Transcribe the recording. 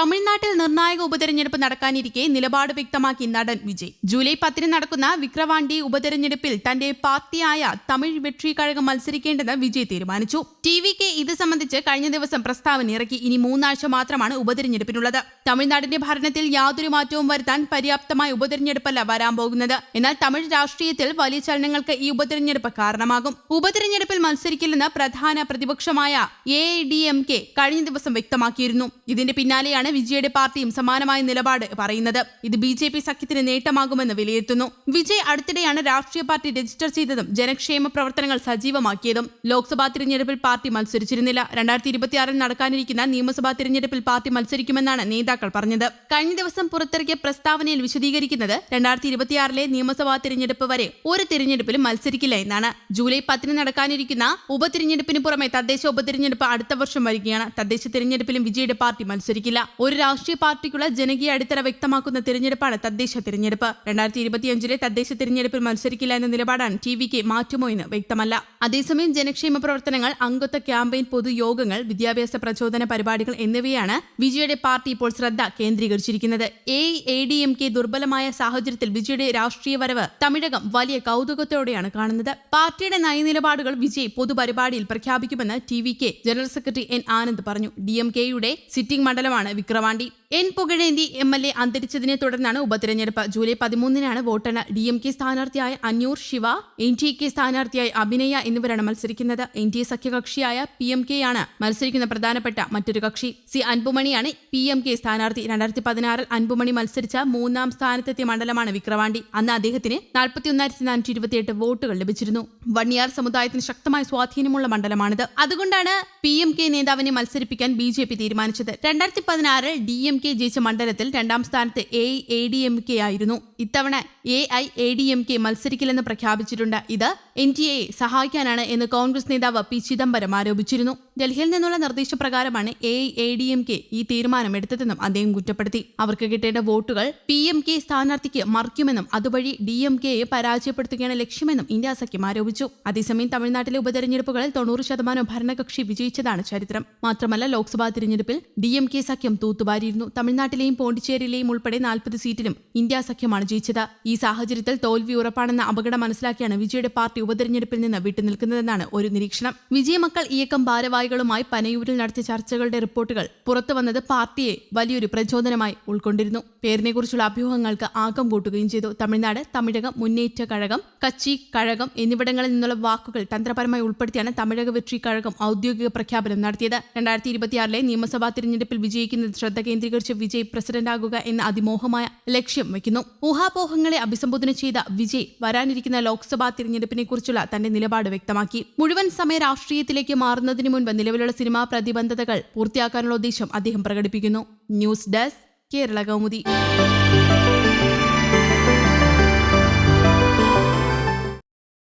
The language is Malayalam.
തമിഴ്നാട്ടിൽ നിർണായക ഉപതെരഞ്ഞെടുപ്പ് നടക്കാനിരിക്കെ നിലപാട് വ്യക്തമാക്കി നടൻ വിജയ്. ജൂലൈ പത്തിന് നടക്കുന്ന വിക്രവാണ്ടി ഉപതെരഞ്ഞെടുപ്പിൽ തന്റെ പാർട്ടിയായ തമിഴ് വെട്രി കഴകം മത്സരിക്കേണ്ടെന്ന് വിജയ് തീരുമാനിച്ചു. ടി വി കെ ഇത് സംബന്ധിച്ച് കഴിഞ്ഞ ദിവസം പ്രസ്താവന ഇറക്കി. ഇനി മൂന്നാഴ്ച മാത്രമാണ് ഉപതെരഞ്ഞെടുപ്പിനുള്ളത്. തമിഴ്നാടിന്റെ ഭരണത്തിൽ യാതൊരു മാറ്റവും വരുത്താൻ പര്യാപ്തമായ ഉപതെരഞ്ഞെടുപ്പല്ല വരാൻ പോകുന്നത്. എന്നാൽ തമിഴ് രാഷ്ട്രീയത്തിൽ വലിയ ചലനങ്ങൾക്ക് ഈ ഉപതെരഞ്ഞെടുപ്പ് കാരണമാകും. ഉപതെരഞ്ഞെടുപ്പിൽ മത്സരിക്കില്ലെന്ന് പ്രധാന പ്രതിപക്ഷമായ എ ഡി എം കെ കഴിഞ്ഞ ദിവസം വ്യക്തമാക്കിയിരുന്നു. ഇതിന്റെ പിന്നാലെയാണ് വിജയുടെ പാർട്ടിയും സമാനമായ നിലപാട് പറയുന്നത്. ഇത് ബി ജെ പി സഖ്യത്തിന് നേട്ടമാകുമെന്ന് വിലയിരുത്തുന്നു. വിജയ് അടുത്തിടെയാണ് രാഷ്ട്രീയ പാർട്ടി രജിസ്റ്റർ ചെയ്തതും ജനക്ഷേമ പ്രവർത്തനങ്ങൾ സജീവമാക്കിയതും. ലോക്സഭാ തിരഞ്ഞെടുപ്പിൽ പാർട്ടി മത്സരിച്ചിരുന്നില്ല. രണ്ടായിരത്തി ഇരുപത്തിയാറിൽ നടക്കാനിരിക്കുന്ന നിയമസഭാ തിരഞ്ഞെടുപ്പിൽ പാർട്ടി മത്സരിക്കുമെന്നാണ് നേതാക്കൾ പറഞ്ഞത്. കഴിഞ്ഞ ദിവസം പുറത്തിറക്കിയ പ്രസ്താവനയിൽ വിശദീകരിക്കുന്നത് രണ്ടായിരത്തി ഇരുപത്തിയാറിലെ നിയമസഭാ തിരഞ്ഞെടുപ്പ് വരെ ഒരു തിരഞ്ഞെടുപ്പിലും മത്സരിക്കില്ല എന്നാണ്. ജൂലൈ പത്തിന് നടക്കാനിരിക്കുന്ന ഉപതിരഞ്ഞെടുപ്പിന് പുറമെ തദ്ദേശ ഉപതിരഞ്ഞെടുപ്പ് അടുത്ത വർഷം വരികയാണ്. തദ്ദേശ തിരഞ്ഞെടുപ്പിലും വിജയുടെ പാർട്ടി മത്സരിക്കില്ല. ഒരു രാഷ്ട്രീയ പാർട്ടിക്കുള്ള ജനകീയ അടിത്തറ വ്യക്തമാക്കുന്ന തിരഞ്ഞെടുപ്പാണ് തദ്ദേശ തിരഞ്ഞെടുപ്പ്. രണ്ടായിരത്തി ഇരുപത്തിയഞ്ചിലെ തദ്ദേശ തിരഞ്ഞെടുപ്പിൽ മത്സരിക്കില്ല എന്ന നിലപാടാണ് ടി വിക്ക് മാറ്റുമോ എന്ന് വ്യക്തമല്ല. അതേസമയം ജനക്ഷേമ പ്രവർത്തനങ്ങൾ അംഗത്വ ക്യാമ്പയിൻ പൊതുയോഗങ്ങൾ വിദ്യാഭ്യാസ പ്രചോദന പരിപാടികൾ എന്നിവയാണ് വിജയുടെ പാർട്ടി ഇപ്പോൾ ശ്രദ്ധ കേന്ദ്രീകരിച്ചിരിക്കുന്നത്. A A D M K ദുർബലമായ സാഹചര്യത്തിൽ വിജയുടെ രാഷ്ട്രീയ വരവ് തമിഴകം വലിയ കൗതുകത്തോടെയാണ് കാണുന്നത്. പാർട്ടിയുടെ നയനിലപാടുകൾ വിജയ് പൊതുപരിപാടിയിൽ പ്രഖ്യാപിക്കുമെന്ന് T V K general secretary N Anand പറഞ്ഞു. ഡി എം കെയുടെ സിറ്റിംഗ് മണ്ഡലമാണ് Vikravandi. N Pugazhenthi M L A അന്തരിച്ചതിനെ തുടർന്നാണ് ഉപതെരഞ്ഞെടുപ്പ്. ജൂലൈ പതിമൂന്നിനാണ് വോട്ടെണ്ണ D M K സ്ഥാനാർത്ഥിയായ Anniyur Siva N T K സ്ഥാനാർത്ഥിയായ Abhinaya എന്നിവരാണ് മത്സരിക്കുന്നത്. എൻ ഡി എ സഖ്യകക്ഷിയായ പി എം കെ ആണ് മത്സരിക്കുന്ന പ്രധാനപ്പെട്ട മറ്റൊരു കക്ഷി. സി അൻപുമണിയാണ് പി എം കെ സ്ഥാനാർത്ഥി. രണ്ടായിരത്തി പതിനാറിൽ അൻപുമണി മത്സരിച്ച മൂന്നാം സ്ഥാനത്തെത്തിയ മണ്ഡലമാണ് വിക്രവാണ്ടി. അന്ന് അദ്ദേഹത്തിന് നാൽപ്പത്തിയൊന്നായിരത്തി നാനൂറ്റി ഇരുപത്തിയെട്ട് വോട്ടുകൾ ലഭിച്ചിരുന്നു. വണ്ണിയാർ സമുദായത്തിന് ശക്തമായ സ്വാധീനമുള്ള മണ്ഡലമാണിത്. അതുകൊണ്ടാണ് പി എം കെ നേതാവിനെ മത്സരിപ്പിക്കാൻ ബി ജെ പി തീരുമാനിച്ചത്. രണ്ടായിരത്തി പതിനാറിൽ ഡി എം കെ ജയിച്ച മണ്ഡലത്തിൽ രണ്ടാം സ്ഥാനത്ത് A A D M K ആയിരുന്നു. ഇത്തവണ A I A D M K മത്സരിക്കില്ലെന്ന് പ്രഖ്യാപിച്ചിട്ടുണ്ട്. ഇത് എൻ ഡി എയെ സഹായിക്കാനാണ് എന്ന് കോൺഗ്രസ് നേതാവ് പി ചിദംബരം ആരോപിച്ചിരുന്നു. ഡൽഹിയിൽ നിന്നുള്ള നിർദ്ദേശപ്രകാരമാണ് A A D M K ഈ തീരുമാനം എടുത്തതെന്നും അദ്ദേഹം കുറ്റപ്പെടുത്തി. അവർക്ക് കിട്ടേണ്ട വോട്ടുകൾ പി എം കെ സ്ഥാനാർത്ഥിക്ക് മറിക്കുമെന്നും അതുവഴി ഡി എം കെയെ പരാജയപ്പെടുത്തുകയാണ് ലക്ഷ്യമെന്നും ഇന്ത്യ സഖ്യം ആരോപിച്ചു. അതേസമയം തമിഴ്നാട്ടിലെ ഉപതെരഞ്ഞെടുപ്പുകളിൽ തൊണ്ണൂറ് ശതമാനം ഭരണകക്ഷി വിജയിച്ചതാണ് ചരിത്രം. മാത്രമല്ല ലോക്സഭാ തിരഞ്ഞെടുപ്പിൽ ഡി എം കെ സഖ്യം തൂത്തുവാരിയിരുന്നു. തമിഴ്നാട്ടിലെയും പോണ്ടിച്ചേരിയിലെയും ഉൾപ്പെടെ നാൽപ്പത് സീറ്റിലും ഇന്ത്യ സഖ്യമാണ് ജയിച്ചത്. ഈ സാഹചര്യത്തിൽ തോൽവി ഉറപ്പാണെന്ന അപകടം മനസ്സിലാക്കിയാണ് വിജയുടെ പാർട്ടി ഉപതെരഞ്ഞെടുപ്പിൽ നിന്ന് വിട്ടുനിൽക്കുന്നതെന്നാണ് ഒരു നിരീക്ഷണം. വിജയമക്കൾ ഇയക്കം ഭാരവാഹികളുമായി പനയൂരിൽ നടത്തിയ ചർച്ചകളുടെ റിപ്പോർട്ടുകൾ പുറത്തുവന്നത് പാർട്ടിയെ വലിയൊരു പ്രചോദനമായി ഉൾക്കൊണ്ടിരുന്നു. പേരിനെക്കുറിച്ചുള്ള അഭ്യൂഹങ്ങൾക്ക് ആക്കം കൂട്ടുകയും ചെയ്തു. തമിഴ്നാട് തമിഴകം മുന്നേറ്റ കഴകം കച്ചി കഴകം എന്നിവിടങ്ങളിൽ നിന്നുള്ള വാക്കുകൾ തന്ത്രപരമായി ഉൾപ്പെടുത്തിയാണ് തമിഴക വെട്രി കഴകം ഔദ്യോഗിക പ്രഖ്യാപനം നടത്തിയത്. രണ്ടായിരത്തി ഇരുപത്തിയാറിലെ നിയമസഭാ തിരഞ്ഞെടുപ്പിൽ വിജയിക്കുന്നത് ശ്രദ്ധ കേന്ദ്രീകരിച്ച് വിജയ് പ്രസിഡന്റാകുക എന്ന അതിമോഹമായ ലക്ഷ്യം വയ്ക്കുന്നു. ഊഹാപോഹങ്ങളെ അഭിസംബോധന ചെയ്ത വിജയ് വരാനിരിക്കുന്ന ലോക്സഭാ തിരഞ്ഞെടുപ്പിനെ കുറിച്ചുള്ള തന്റെ നിലപാട് വ്യക്തമാക്കി. മുഴുവൻ സമയ രാഷ്ട്രീയത്തിലേക്ക് മാറുന്നതിന് മുൻപ് നിലവിലുള്ള സിനിമാ പ്രതിബന്ധതകൾ പൂർത്തിയാക്കാനുള്ള ഉദ്ദേശം അദ്ദേഹം പ്രകടിപ്പിക്കുന്നു. News desk Kerala Kaumudi.